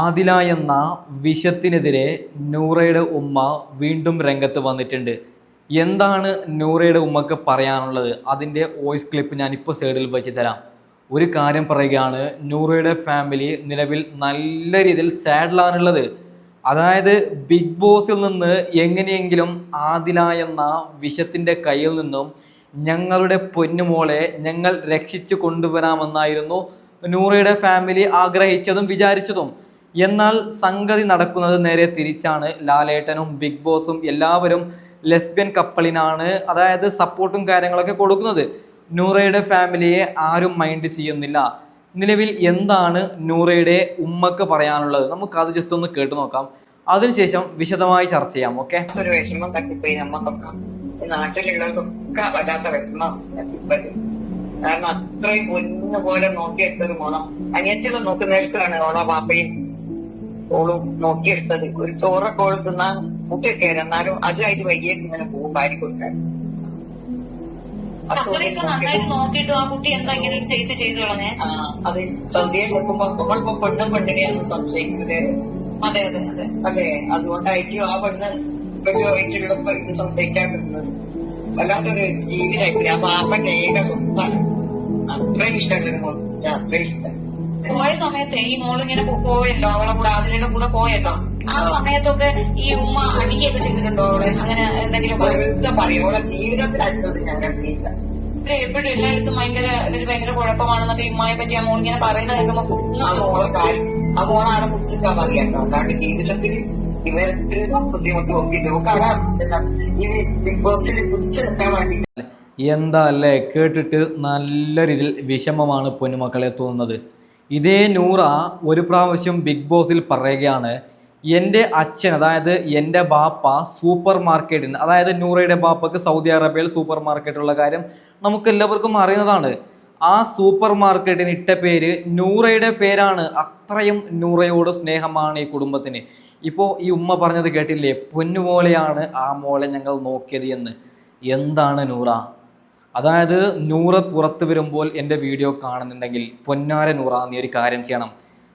ആദില എന്ന വിഷത്തിനെതിരെ നൂറയുടെ ഉമ്മ വീണ്ടും രംഗത്ത് വന്നിട്ടുണ്ട്. എന്താണ് നൂറയുടെ ഉമ്മക്ക് പറയാനുള്ളത്? അതിന്റെ വോയിസ് ക്ലിപ്പ് ഞാൻ ഇപ്പോൾ സൈഡിൽ വെച്ച് തരാം. ഒരു കാര്യം പറയുകയാണ് നൂറയുടെ ഫാമിലി നിലവിൽ നല്ല രീതിയിൽ സാഡിലാണുള്ളത്. അതായത് ബിഗ് ബോസിൽ നിന്ന് എങ്ങനെയെങ്കിലും ആദില എന്ന വിഷത്തിന്റെ കയ്യിൽ നിന്നും ഞങ്ങളുടെ പൊന്നുമോളെ ഞങ്ങൾ രക്ഷിച്ചു കൊണ്ടുവരാമെന്നായിരുന്നു നൂറയുടെ ഫാമിലി ആഗ്രഹിച്ചതും വിചാരിച്ചതും. എന്നാൽ സംഗതി നടക്കുന്നത് നേരെ തിരിച്ചാണ്. ലാലേട്ടനും ബിഗ് ബോസും എല്ലാവരും ലെസ്ബിയൻ കപ്പിളിനാണ് അതായത് സപ്പോർട്ടും കാര്യങ്ങളൊക്കെ കൊടുക്കുന്നത്. നൂറയുടെ ഫാമിലിയെ ആരും മൈൻഡ് ചെയ്യുന്നില്ല. നിലവിൽ എന്താണ് നൂറയുടെ ഉമ്മക്ക് പറയാനുള്ളത്? നമുക്ക് അത് ജസ്റ്റ് ഒന്ന് കേട്ടു നോക്കാം. അതിനുശേഷം വിശദമായി ചർച്ച ചെയ്യാം ഓക്കെ? ഒരു വിഷമം നാട്ടിലുള്ളവർക്കൊക്കെ വല്ലാത്ത വിഷമം കാരണം അത്രയും പൊന്നു പോലെ നോക്കിയെടുത്തൊരു മോണം. അനിയത്തിനെ നോക്കുന്നവർക്കാണ് ഓണോ പാപ്പയും ഓളും നോക്കിയെടുത്തത്. ഒരു ചോറൊക്കെ ഓൾ തിന്നാൻ മുട്ടയൊക്കെ എന്നാലും അതുമായിട്ട് വൈകിയേക്ക് ഇങ്ങനെ പോകും ഭാര്യ കൊടുക്കാൻ. അത് സന്ധ്യയിൽ നോക്കുമ്പോ നമ്മളിപ്പോ പെണ്ണും പെണ്ണിനെയാണ് സംശയിക്കുന്നത്. അതെ അതെ അതെ. അതെ അതുകൊണ്ടായിരിക്കും ആ പെണ്ണ് പെണ്ണുമായിട്ടുള്ളപ്പോ ഇത് സംശയിക്കാൻ പറ്റുന്നത് വല്ലാത്തൊരു ജീവിതമായിപ്പോയി ആ പാപ്പന്റെ ഏക സ്വന്തമാണ് അത്രയും ഇഷ്ടമല്ല അത്രയും ഇഷ്ടം. പോയ സമയത്ത് ഈ മോളിങ്ങനെ പോയല്ലോ? അവളെ കൂടെ അതിലൂടെ കൂടെ പോയല്ലോ? ആ സമയത്തൊക്കെ ഈ ഉമ്മ അടിക്കുകയൊക്കെ ചെയ്തിട്ടുണ്ടോ? അവളെ അങ്ങനെ എന്തെങ്കിലും വെറുതെ പറയോളെ ജീവിതത്തിൽ അടുത്തത് ഞാൻ കണ്ടില്ല എപ്പോഴും എല്ലായിടത്തും ഭയങ്കര ഇതൊരു ഭയങ്കര കുഴപ്പമാണെന്നൊക്കെ ഉമ്മയെ പറ്റി ആ മോളിങ്ങനെ പറയുന്നത് കേൾക്കുമ്പോ ആ മോളെ കാര്യം ആ മോളാണ് പറയാട്ടോ ജീവിതത്തിൽ ഇവർക്ക് ബുദ്ധിമുട്ട് നോക്കി നോക്കാണ് ഈ ബിഗ് ബോസിൽ പിടിച്ചു നിൽക്കാൻ വേണ്ടി എന്താ അല്ലേ? കേട്ടിട്ട് നല്ല രീതിയിൽ വിഷമമാണ് പൊന്നുമക്കളെ തോന്നുന്നത്. ഇതേ നൂറ ഒരു പ്രാവശ്യം ബിഗ് ബോസിൽ പറയുകയാണ് എന്റെ അച്ഛൻ അതായത് എന്റെ ബാപ്പ സൂപ്പർ മാർക്കറ്റിന് അതായത് നൂറയുടെ ബാപ്പക്ക് സൗദി അറേബ്യയിൽ സൂപ്പർ മാർക്കറ്റുള്ള കാര്യം നമുക്ക് എല്ലാവർക്കും അറിയുന്നതാണ്. ആ സൂപ്പർ മാർക്കറ്റിന് ഇട്ട പേര് നൂറയുടെ പേരാണ്. അത്രയും നൂറയോട് സ്നേഹമാണ് ഈ കുടുംബത്തിന്. ഇപ്പോൾ ഈ ഉമ്മ പറഞ്ഞത് കേട്ടില്ലേ? പൊന്നുപോലെയാണ് ആ മോളെ ഞങ്ങൾ നോക്കിയത് എന്ന്. എന്താണ് നൂറ? അതായത് നൂറ് പുറത്ത് വരുമ്പോൾ എന്റെ വീഡിയോ കാണുന്നുണ്ടെങ്കിൽ പൊന്നാര നൂറ നീ ഒരു കാര്യം ചെയ്യണം.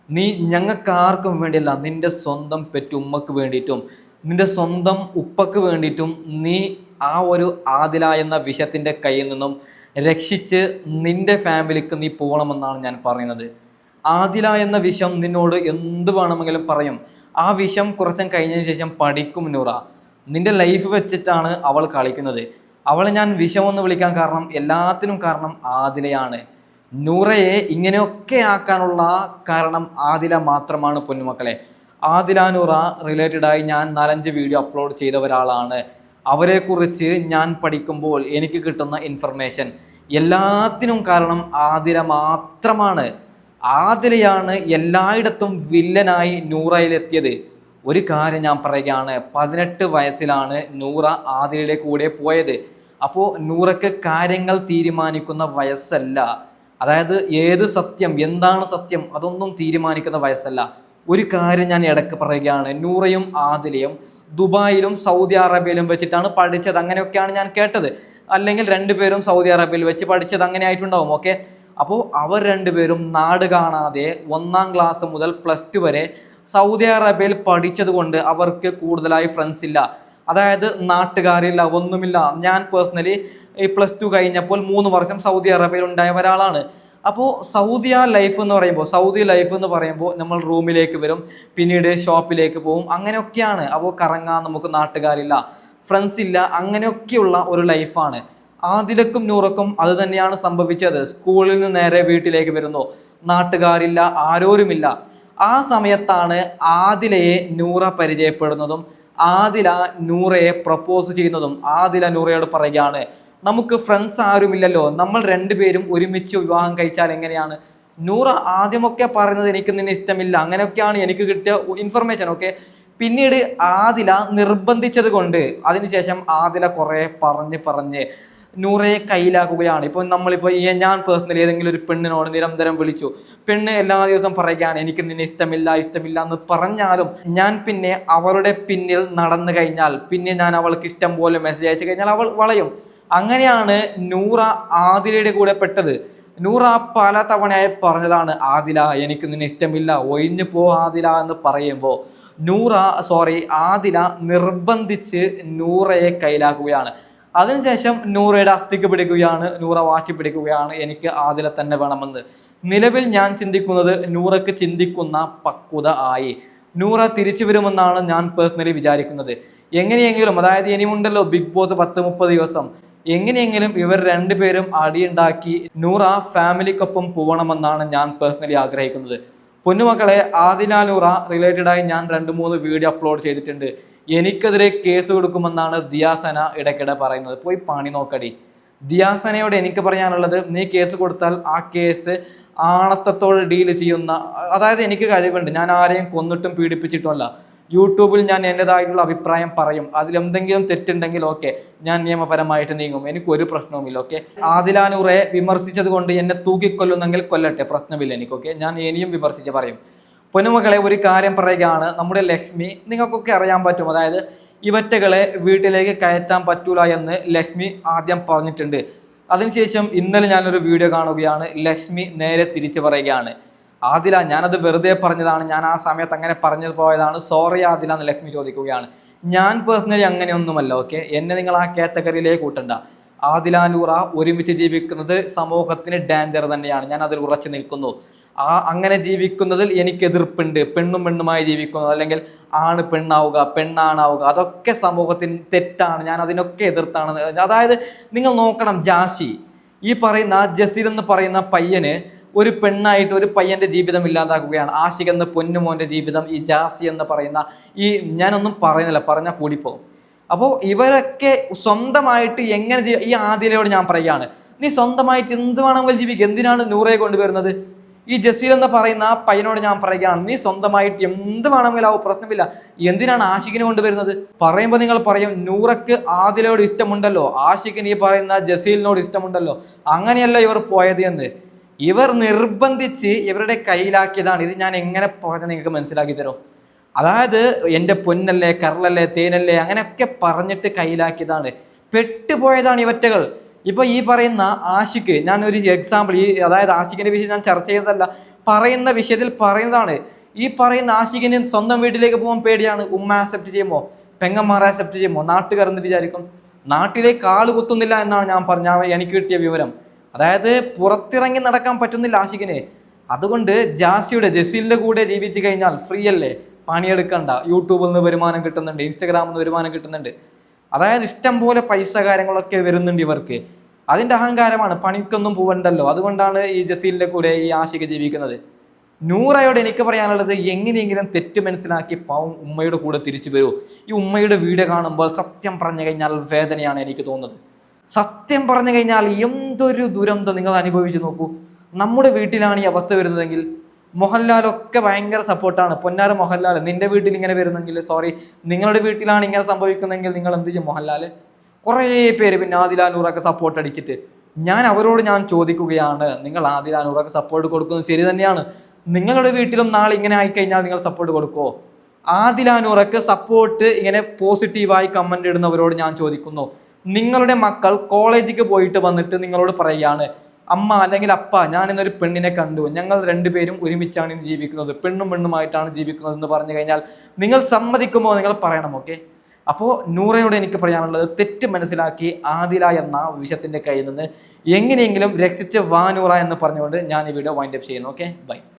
നീ ഞങ്ങൾക്ക് ആർക്കും വേണ്ടിയല്ല നിന്റെ സ്വന്തം പെറ്റുമ്മക്ക് വേണ്ടിയിട്ടും നിന്റെ സ്വന്തം ഉപ്പക്ക് വേണ്ടിയിട്ടും നീ ആ ഒരു ആദില എന്ന വിഷത്തിന്റെ കയ്യിൽ നിന്നും രക്ഷിച്ച് നിന്റെ ഫാമിലിക്ക് നീ പോകണമെന്നാണ് ഞാൻ പറയുന്നത്. ആദില എന്ന വിഷം നിന്നോട് എന്ത് വേണമെങ്കിലും പറയും. ആ വിഷം കുറച്ചും കഴിഞ്ഞതിന് ശേഷം പഠിക്കും നൂറ. നിന്റെ ലൈഫ് വെച്ചിട്ടാണ് അവൾ കളിക്കുന്നത്. അവളെ ഞാൻ വിഷമെന്ന് വിളിക്കാൻ കാരണം എല്ലാത്തിനും കാരണം ആദിലയാണ്. നൂറയെ ഇങ്ങനെയൊക്കെ ആക്കാനുള്ള കാരണം ആദില മാത്രമാണ് പൊന്നുമക്കളെ. ആദില നൂറ റിലേറ്റഡായി ഞാൻ നാലഞ്ച് വീഡിയോ അപ്ലോഡ് ചെയ്ത ഒരാളാണ്. അവരെക്കുറിച്ച് ഞാൻ പഠിക്കുമ്പോൾ എനിക്ക് കിട്ടുന്ന ഇൻഫർമേഷൻ എല്ലാത്തിനും കാരണം ആദില മാത്രമാണ്. ആദിലയാണ് എല്ലായിടത്തും വില്ലനായി നൂറയിലെത്തിയത്. ഒരു കാര്യം ഞാൻ പറയുകയാണ് പതിനെട്ട് വയസ്സിലാണ് നൂറ ആദിലയുടെ കൂടെ പോയത്. അപ്പോൾ നൂറക്ക് കാര്യങ്ങൾ തീരുമാനിക്കുന്ന വയസ്സല്ല. അതായത് ഏത് സത്യം എന്താണ് സത്യം അതൊന്നും തീരുമാനിക്കുന്ന വയസ്സല്ല. ഒരു കാര്യം ഞാൻ ഇടയ്ക്ക് പറയുകയാണ്. നൂറയും ആദിലയും ദുബായിലും സൗദി അറേബ്യയിലും വെച്ചിട്ടാണ് പഠിച്ചത്. അങ്ങനെയൊക്കെയാണ് ഞാൻ കേട്ടത്. അല്ലെങ്കിൽ രണ്ടുപേരും സൗദി അറേബ്യയിൽ വെച്ച് പഠിച്ചത് അങ്ങനെ ആയിട്ടുണ്ടാവും. ഓക്കെ? അപ്പോൾ അവർ രണ്ടുപേരും നാട് കാണാതെ ഒന്നാം ക്ലാസ് മുതൽ പ്ലസ് ടു വരെ സൗദി അറേബ്യയിൽ പഠിച്ചത് കൊണ്ട് അവർക്ക് കൂടുതലായി ഫ്രണ്ട്സ് ഇല്ല. അതായത് നാട്ടുകാരില്ല ഒന്നുമില്ല. ഞാൻ പേഴ്സണലി ഈ പ്ലസ് ടു കഴിഞ്ഞപ്പോൾ മൂന്ന് വർഷം സൗദി അറേബ്യയിൽ ഉണ്ടായ ഒരാളാണ്. അപ്പോൾ സൗദി ആ ലൈഫ് എന്ന് പറയുമ്പോൾ സൗദി ലൈഫ് എന്ന് പറയുമ്പോൾ നമ്മൾ റൂമിലേക്ക് വരും പിന്നീട് ഷോപ്പിലേക്ക് പോകും അങ്ങനെയൊക്കെയാണ്. അപ്പോൾ കറങ്ങാൻ നമുക്ക് നാട്ടുകാരില്ല ഫ്രണ്ട്സ് ഇല്ല അങ്ങനെയൊക്കെയുള്ള ഒരു ലൈഫാണ് ആദിലക്കും നൂറക്കും അത് തന്നെയാണ് സംഭവിച്ചത്. സ്കൂളിൽ നിന്ന് നേരെ വീട്ടിലേക്ക് വരുന്നു. നാട്ടുകാരില്ല ആരോരുമില്ല. ആ സമയത്താണ് ആദിലയെ നൂറ പരിചയപ്പെടുന്നതും ആദില നൂറയെ പ്രപ്പോസ് ചെയ്യുന്നതും ആദില നൂറയോട് പറയുകയാണ്. നമുക്ക് ഫ്രണ്ട്സ് ആരുമില്ലല്ലോ? നമ്മൾ രണ്ടുപേരും ഒരുമിച്ച് വിവാഹം കഴിച്ചാൽ എങ്ങനെയാണ്? നൂറ ആദ്യമൊക്കെ പറയുന്നത് എനിക്ക് നിന്നെ ഇഷ്ടമില്ല. അങ്ങനെയൊക്കെയാണ് എനിക്ക് കിട്ടിയ ഇൻഫർമേഷൻ ഓക്കെ പിന്നീട് ആദില നിർബന്ധിച്ചത് കൊണ്ട് അതിനുശേഷം ആദില കുറേ പറഞ്ഞ് പറഞ്ഞ് നൂറയെ കയ്യിലാക്കുകയാണ്. ഇപ്പോൾ നമ്മളിപ്പോൾ ഞാൻ പേഴ്സണലി ഏതെങ്കിലും ഒരു പെണ്ണിനോട് നിരന്തരം വിളിച്ചു പെണ്ണ് എല്ലാ ദിവസവും പറയുകയാണ് എനിക്ക് നിന്നെ ഇഷ്ടമില്ല ഇഷ്ടമില്ല എന്ന് പറഞ്ഞാലും ഞാൻ പിന്നെ അവളുടെ പിന്നിൽ നടന്നു കഴിഞ്ഞാൽ പിന്നെ ഞാൻ അവൾക്ക് ഇഷ്ടം പോലെ മെസ്സേജ് അയച്ചു കഴിഞ്ഞാൽ അവൾ വളയും. അങ്ങനെയാണ് നൂറ ആദിലയുടെ കൂടെ പെട്ടത്. നൂറ പല തവണയായി പറഞ്ഞതാണ് ആദില എനിക്ക് നിന്നെ ഇഷ്ടമില്ല ഒഴിഞ്ഞു പോ ആദില എന്ന് പറയുമ്പോൾ നൂറ സോറി ആദില നിർബന്ധിച്ച് നൂറയെ കയ്യിലാക്കുകയാണ്. അതിനുശേഷം നൂറയുടെ അസ്ഥിക്ക് പിടിക്കുകയാണ് നൂറ വാശി പിടിക്കുകയാണ് എനിക്ക് ആദില തന്നെ വേണമെന്ന്. നിലവിൽ ഞാൻ ചിന്തിക്കുന്നത് നൂറയ്ക്ക് ചിന്തിക്കുന്ന പക്വത ആയി. നൂറ തിരിച്ചു വരുമെന്നാണ് ഞാൻ പേഴ്സണലി വിചാരിക്കുന്നത്. എങ്ങനെയെങ്കിലും അതായത് ഇനിയുണ്ടല്ലോ ബിഗ് ബോസ് പത്ത് മുപ്പത് ദിവസം. എങ്ങനെയെങ്കിലും ഇവർ രണ്ടുപേരും അടിയുണ്ടാക്കി നൂറ ഫാമിലിക്കൊപ്പം പോകണമെന്നാണ് ഞാൻ പേഴ്സണലി ആഗ്രഹിക്കുന്നത്. പൊന്നുമക്കളെ ആദില നൂറ റിലേറ്റഡ് ആയി ഞാൻ രണ്ട് മൂന്ന് വീഡിയോ അപ്ലോഡ് ചെയ്തിട്ടുണ്ട്. എനിക്കെതിരെ കേസ് കൊടുക്കുമെന്നാണ് ദിയാസന ഇടയ്ക്കിടെ പറയുന്നത്. പോയി പണി നോക്കടി. ദിയാസനയോട് എനിക്ക് പറയാനുള്ളത് നീ കേസ് കൊടുത്താൽ ആ കേസ് ആണത്തത്തോട് ഡീൽ ചെയ്യുന്ന അതായത് എനിക്ക് കഴിവുണ്ട്. ഞാൻ ആരെയും കൊന്നിട്ടും പീഡിപ്പിച്ചിട്ടുമല്ല. യൂട്യൂബിൽ ഞാൻ എന്റെതായിട്ടുള്ള അഭിപ്രായം പറയും. അതിലെന്തെങ്കിലും തെറ്റുണ്ടെങ്കിൽ ഓക്കെ ഞാൻ നിയമപരമായിട്ട് നീങ്ങും. എനിക്ക് ഒരു പ്രശ്നവുമില്ല ഓക്കെ? ആദിലാനൂറെ വിമർശിച്ചത് കൊണ്ട് എന്നെ തൂക്കിക്കൊല്ലുന്നെങ്കിൽ കൊല്ലട്ടെ പ്രശ്നമില്ല എനിക്ക് ഓക്കെ? ഞാൻ ഇനിയും വിമർശിച്ച് പറയും. പൊന്നുമക്കളെ ഒരു കാര്യം പറയുകയാണ്. നമ്മുടെ ലക്ഷ്മി നിങ്ങൾക്കൊക്കെ അറിയാൻ പറ്റും. അതായത് ഇവറ്റകളെ വീട്ടിലേക്ക് കയറ്റാൻ പറ്റൂല എന്ന് ലക്ഷ്മി ആദ്യം പറഞ്ഞിട്ടുണ്ട്. അതിനുശേഷം ഇന്നലെ ഞാനൊരു വീഡിയോ കാണുകയാണ്. ലക്ഷ്മി നേരെ തിരിച്ചു പറയുകയാണ്. ആദില ഞാനത് വെറുതെ പറഞ്ഞതാണ്. ഞാൻ ആ സമയത്ത് അങ്ങനെ പറഞ്ഞു പോയതാണ്. സോറി ആദില എന്ന് ലക്ഷ്മി ചോദിക്കുകയാണ്. ഞാൻ പേഴ്സണലി അങ്ങനെയൊന്നുമല്ല ഓക്കെ എന്നെ നിങ്ങൾ ആ കാറ്റഗറിയിലേക്ക് കൂട്ടണ്ട. ആദിലാനൂറ ഒരുമിച്ച് ജീവിക്കുന്നത് സമൂഹത്തിന് ഡാഞ്ചർ തന്നെയാണ്. ഞാൻ അതിൽ ഉറച്ചു നിൽക്കുന്നു. ആ അങ്ങനെ ജീവിക്കുന്നതിൽ എനിക്ക് എതിർപ്പുണ്ട്. പെണ്ണും പെണ്ണുമായി ജീവിക്കുന്നത് അല്ലെങ്കിൽ ആണ് പെണ്ണാവുക പെണ്ണാണാവുക. അതൊക്കെ സമൂഹത്തിന് തെറ്റാണ്. ഞാൻ അതിനൊക്കെ എതിർത്താണ്. അതായത് നിങ്ങൾ നോക്കണം ജാഷി. ഈ പറയുന്ന ജസീർ എന്ന് പറയുന്ന പയ്യന് ഒരു പെണ്ണായിട്ട് ഒരു പയ്യന്റെ ജീവിതം ഇല്ലാതാക്കുകയാണ്. ആശിഖ് എന്ന പൊന്നുമോന്റെ ജീവിതം ഈ ജാസി എന്ന് പറയുന്ന ഈ ഞാനൊന്നും പറയുന്നില്ല. പറഞ്ഞാൽ കൂടിപ്പോകും അപ്പോൾ ഇവരൊക്കെ സ്വന്തമായിട്ട് എങ്ങനെ ഈ ആദിലയോട് ഞാൻ പറയുകയാണ്. നീ സ്വന്തമായിട്ട് എന്ത് വേണമെങ്കിലും ജീവിക്കുക എന്തിനാണ് നൂറേ കൊണ്ടുവരുന്നത്? ഈ ജസീൽ എന്ന് പറയുന്ന ആ പയ്യനോട് ഞാൻ പറയുകയാണ് നീ സ്വന്തമായിട്ട് എന്ത് വേണമെങ്കിലും ആവും പ്രശ്നമില്ല. എന്തിനാണ് ആഷിഖിനെ കൊണ്ടുവരുന്നത്? പറയുമ്പോൾ നിങ്ങൾ പറയും നൂറക്ക് ആദിലയോട് ഇഷ്ടമുണ്ടല്ലോ. ആഷിഖിന് ഈ പറയുന്ന ജസീലിനോട് ഇഷ്ടമുണ്ടല്ലോ. അങ്ങനെയല്ല ഇവർ പോയത് എന്ന്. ഇവർ നിർബന്ധിച്ച് ഇവരുടെ കയ്യിലാക്കിയതാണ്. ഇത് ഞാൻ എങ്ങനെ പറഞ്ഞ് നിങ്ങൾക്ക് മനസ്സിലാക്കി തരും? അതായത് എന്റെ പൊന്നല്ലേ കരളല്ലേ തേനല്ലേ അങ്ങനെയൊക്കെ പറഞ്ഞിട്ട് കയ്യിലാക്കിയതാണ്. പെട്ടുപോയതാണ് ഇവറ്റകൾ. ഇപ്പൊ ഈ പറയുന്ന ആഷിക്ക് ഞാൻ ഒരു എക്സാമ്പിൾ ഈ അതായത് ആശിക്കിന്റെ വിഷയം ഞാൻ ചർച്ച ചെയ്തതല്ല പറയുന്ന വിഷയത്തിൽ പറയുന്നതാണ്. ഈ പറയുന്ന ആഷിക്കിന് സ്വന്തം വീട്ടിലേക്ക് പോകാൻ പേടിയാണ് ഉമ്മ ആക്സെപ്റ്റ് ചെയ്യുമോ? പെങ്ങന്മാർ ആക്സെപ്റ്റ് ചെയ്യുമോ? നാട്ടുകാർ എന്ന് വിചാരിക്കും? നാട്ടിലേക്ക് ആൾ കുത്തുന്നില്ല എന്നാണ് ഞാൻ പറഞ്ഞ എനിക്ക് കിട്ടിയ വിവരം. അതായത് പുറത്തിറങ്ങി നടക്കാൻ പറ്റുന്നില്ല ആഷിക്കിന് അതുകൊണ്ട് ജാസിയുടെ ജസീലിന്റെ കൂടെ ജീവിച്ചു കഴിഞ്ഞാൽ ഫ്രീ അല്ലേ? പണിയെടുക്കണ്ട. യൂട്യൂബിൽ നിന്ന് വരുമാനം കിട്ടുന്നുണ്ട് ഇൻസ്റ്റഗ്രാമിൽ നിന്ന് വരുമാനം കിട്ടുന്നുണ്ട്. അതായത് ഇഷ്ടം പോലെ പൈസ കാര്യങ്ങളൊക്കെ വരുന്നുണ്ട് ഇവർക്ക്. അതിന്റെ അഹങ്കാരമാണ് പണിക്കൊന്നും പോവണ്ടല്ലോ. അതുകൊണ്ടാണ് ഈ ജസീലിന്റെ കൂടെ ഈ ആശിക ജീവിക്കുന്നത്. നൂറയോട് എനിക്ക് പറയാനുള്ളത് എങ്ങനെയെങ്കിലും തെറ്റ് മനസ്സിലാക്കി പാവം ഉമ്മയുടെ കൂടെ തിരിച്ചു വരൂ. ഈ ഉമ്മയുടെ വീട് കാണുമ്പോൾ സത്യം പറഞ്ഞു കഴിഞ്ഞാൽ വേദനയാണ് എനിക്ക് തോന്നുന്നത്. സത്യം പറഞ്ഞു കഴിഞ്ഞാൽ എന്തൊരു ദുരന്തം നിങ്ങൾ അനുഭവിച്ചു നോക്കൂ. നമ്മുടെ വീട്ടിലാണ് ഈ അവസ്ഥ വരുന്നതെങ്കിൽ മോഹൻലാലൊക്കെ ഭയങ്കര സപ്പോർട്ടാണ്. പൊന്നാര മോഹൻലാൽ നിന്റെ വീട്ടിൽ ഇങ്ങനെ വരുന്നെങ്കിൽ സോറി നിങ്ങളുടെ വീട്ടിലാണ് ഇങ്ങനെ സംഭവിക്കുന്നതെങ്കിൽ നിങ്ങൾ എന്ത് ചെയ്യും? മോഹൻലാൽ കുറേ പേര് പിന്നെ ആദിലാനൂറൊക്കെ സപ്പോർട്ട് അടിച്ചിട്ട്. ഞാൻ അവരോട് ഞാൻ ചോദിക്കുകയാണ് നിങ്ങൾ ആദിലാനൂറൊക്കെ സപ്പോർട്ട് കൊടുക്കുന്നത് ശരി തന്നെയാണ്. നിങ്ങളുടെ വീട്ടിലും നാളെ ഇങ്ങനെ ആയിക്കഴിഞ്ഞാൽ നിങ്ങൾ സപ്പോർട്ട് കൊടുക്കുമോ ആദിലാനൂറൊക്കെ സപ്പോർട്ട് ഇങ്ങനെ പോസിറ്റീവായി കമന്റ് ഇടുന്നവരോട് ഞാൻ ചോദിക്കുന്നു. നിങ്ങളുടെ മക്കൾ കോളേജിലേക്ക് പോയിട്ട് വന്നിട്ട് നിങ്ങളോട് പറയുകയാണ് അമ്മ അല്ലെങ്കിൽ അപ്പ ഞാൻ ഇന്നൊരു പെണ്ണിനെ കണ്ടു. ഞങ്ങൾ രണ്ടുപേരും ഒരുമിച്ചാണ് ജീവിക്കുന്നത്. പെണ്ണും പെണ്ണുമായിട്ടാണ് ജീവിക്കുന്നത് എന്ന് പറഞ്ഞു കഴിഞ്ഞാൽ നിങ്ങൾ സമ്മതിക്കുമോ നിങ്ങൾ പറയണം ഓക്കെ? അപ്പോൾ നൂറയോട് എനിക്ക് പറയാനുള്ളത് തെറ്റ് മനസ്സിലാക്കി ആദില എന്ന വിഷയത്തിന്റെ കയ്യിൽ നിന്ന് എങ്ങനെയെങ്കിലും രക്ഷിച്ച് വാനൂറ എന്ന് പറഞ്ഞുകൊണ്ട് ഞാൻ ഈ വീഡിയോ വൈൻഡപ്പ് ചെയ്യുന്നു. Okay bye